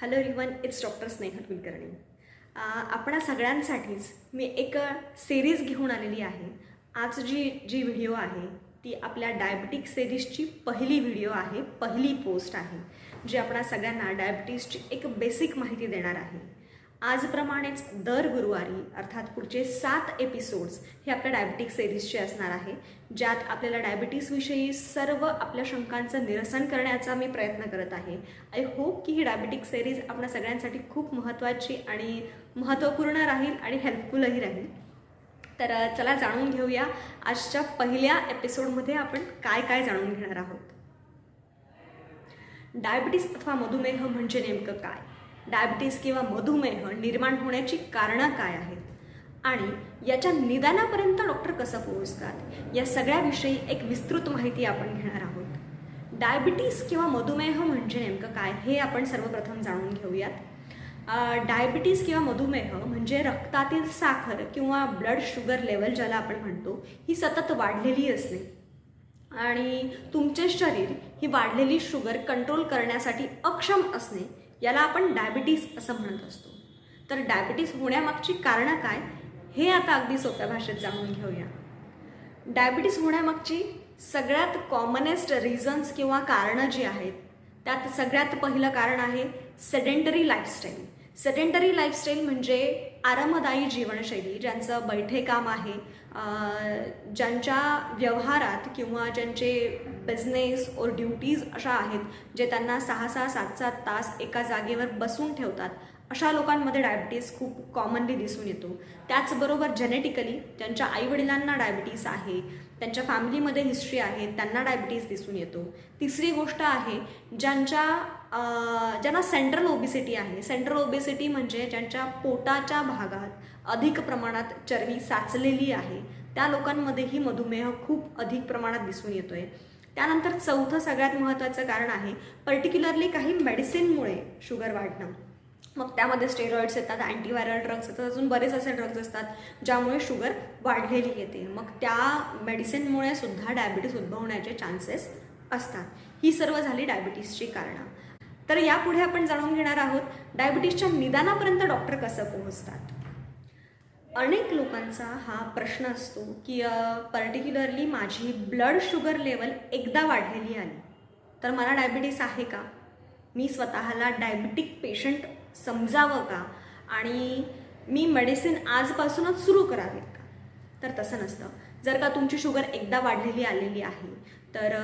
Hello everyone it's doctor Snehal Kulkarni आपणा सगळ्यांसाठीच मी एक सिरीज घेऊन आलेली आहे. आज जी जी व्हिडिओ आहे ती आपल्या डायबिटिक सिरीजची पहिली व्हिडिओ आहे पहिली पोस्ट आहे जी आपणा सगळ्यांना डायबिटीसची एक बेसिक माहिती देणार आहे. आजप्रमाणेच दर गुरुवारी अर्थात पुढचे सात एपिसोड्स हे आपल्या डायबिटिक सिरीजचे असणार आहे ज्यात आपल्याला डायबिटीसविषयी सर्व आपल्या शंकांचं निरसन करण्याचा मी प्रयत्न करत आहे. आय होप की ही डायबिटिक सिरीज आपल्या सगळ्यांसाठी खूप महत्त्वाची आणि महत्त्वपूर्ण राहील आणि हेल्पफुलही राहील. तर चला जाणून घेऊया आजच्या पहिल्या एपिसोडमध्ये आपण काय काय जाणून घेणार आहोत. डायबिटीस अथवा मधुमेह म्हणजे नेमकं काय? डायबिटीस किंवा मधुमेह निर्माण होण्याची कारणं काय आहेत? आणि याच्या निदानापर्यंत डॉक्टर कसं पोहोचतात? या सगळ्याविषयी एक विस्तृत माहिती आपण घेणार आहोत. डायबिटीस किंवा मधुमेह म्हणजे नेमकं काय हे आपण सर्वप्रथम जाणून घेऊयात. डायबिटीज डायबिटीस किंवा मधुमेह म्हणजे रक्तातील साखर किंवा ब्लड शुगर लेवल ज्याला आपण म्हणतो ही सतत वाढलेली असणे. आणि तुमचे शरीर ही वाढलेली शुगर कंट्रोल करण्यासाठी अक्षम असणे याला आपण डायबिटीस असं म्हणत असतो. तर डायबिटीस होण्यामागची कारणं काय हे आता अगदी सोप्या भाषेत जाणून घेऊया. डायबिटीस होण्यामागची सगळ्यात कॉमनेस्ट रिझन्स किंवा कारणं जी आहेत त्यात सगळ्यात पहिलं कारण आहे सेडेंटरी लाईफस्टाईल सेडेंटरी लाईफस्टाईल म्हणजे आरामदायी जीवनशैली ज्यांचं बैठे काम आहे ज्यांच्या व्यवहारात किंवा ज्यांचे बिझनेस और ड्युटीज अशा आहेत जे त्यांना सहा सहा सात सात तास एका जागेवर बसून ठेवतात अशा लोकांमध्ये डायबिटीस खूप कॉमनली दिसून येतो. त्याचबरोबर जेनेटिकली ज्यांच्या आईवडिलांना डायबिटीस आहे त्यांच्या फॅमिलीमध्ये हिस्ट्री आहे त्यांना डायबिटीस दिसून येतो. तिसरी गोष्ट आहे ज्यांच्या ज्यांना सेंट्रल ओबिसिटी आहे सेंट्रल ओबिसिटी म्हणजे ज्यांच्या पोटाच्या भागात अधिक प्रमाणात चरबी साचलेली आहे त्या लोकांमध्येही मधुमेह खूप अधिक प्रमाणात दिसून येतोय. त्यानंतर चौथं सगळ्यात महत्त्वाचं कारण आहे पर्टिक्युलरली काही मेडिसिनमुळे शुगर वाढणं. मग त्यामध्ये स्टेरॉइड्स येतात अँटीव्हायरल ड्रग्स येतात अजून बरेच असे ड्रग्ज असतात ज्यामुळे शुगर वाढलेली येते. मग त्या मेडिसिनमुळे सुद्धा डायबिटीस उद्भवण्याचे चान्सेस असतात. ही सर्व झाली डायबिटीसची कारणं. तर यापुढे आपण जाणून घेणार आहोत डायबिटीसच्या निदानापर्यंत डॉक्टर कसं पोहोचतात? अनेक लोकांचा हा प्रश्न असतो की पर्टिक्युलरली माझी ब्लड शुगर लेवल एकदा वाढलेली आली. तर मला डायबिटीस आहे का? मी स्वतःला डायबिटिक पेशंट समजावं का? आणि मी मेडिसिन आजपासूनच सुरू करावेत का? तर तसं नसतं. जर का तुमची शुगर एकदा वाढलेली आलेली आहे तर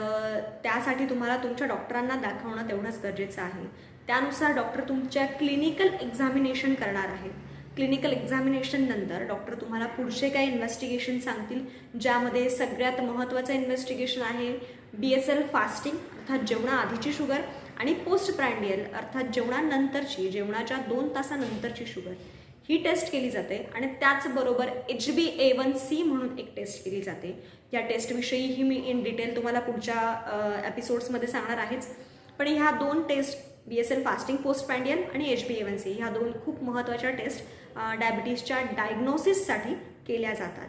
त्यासाठी तुम्हाला तुमच्या डॉक्टरांना दाखवणं तेवढंच गरजेचं आहे. त्यानुसार डॉक्टर तुमच्या क्लिनिकल एक्झामिनेशन करणार आहेत. क्लिनिकल एक्झामिनेशन नंतर डॉक्टर तुम्हाला पुढचे काही इन्व्हेस्टिगेशन सांगतील ज्यामध्ये सगळ्यात महत्त्वाचं इन्व्हेस्टिगेशन आहे बी एस एल फास्टिंग अर्थात जेवणाआधीची शुगर आणि पोस्ट प्रँडियल अर्थात जेवणानंतरची जेवणाच्या दोन तासानंतरची शुगर. ही टेस्ट केली जाते आणि त्याचबरोबर H B A one C म्हणून एक टेस्ट केली जाते. या टेस्टविषयीही मी इन डिटेल तुम्हाला पुढच्या एपिसोड्समध्ये सांगणार आहेच. पण ह्या दोन test B S L fasting post prandial आणि एच बी एवन सी ह्या दोन खूप महत्त्वाच्या टेस्ट डायबिटीसच्या डायग्नोसिससाठी केल्या जातात.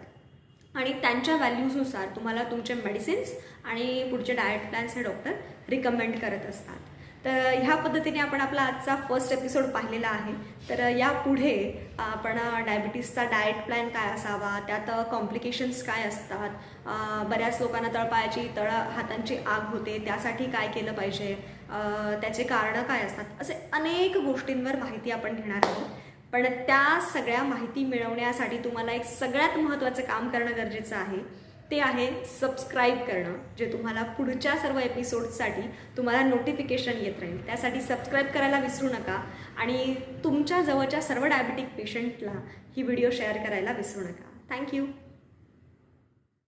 आणि त्यांच्या व्हॅल्यूजनुसार तुम्हाला तुमचे मेडिसिन्स आणि पुढचे डायट प्लॅन्स हे डॉक्टर रिकमेंड करत असतात. तर ह्या पद्धतीने आपण आपला आजचा फर्स्ट एपिसोड पाहिलेला आहे. तर यापुढे आपण डायबिटीसचा डाएट प्लॅन काय असावा त्यात कॉम्प्लिकेशन्स काय असतात बऱ्याच लोकांना तळपायाची तळ हातांची आग होते त्यासाठी काय केलं पाहिजे त्याचे कारणं काय असतात? असे अनेक गोष्टींवर माहिती आपण घेणार आहोत. पण त्या सगळ्या माहिती मिळवण्यासाठी तुम्हाला एक सगळ्यात महत्त्वाचं काम करणं गरजेचं आहे. ते आहे सबस्क्राईब करणं जे तुम्हाला पुढच्या सर्व एपिसोड्ससाठी तुम्हाला नोटिफिकेशन येत राहील. त्यासाठी सबस्क्राईब करायला विसरू नका आणि तुमच्या जवळच्या सर्व डायबिटिक पेशंटला ही व्हिडिओ शेअर करायला विसरू नका. थँक्यू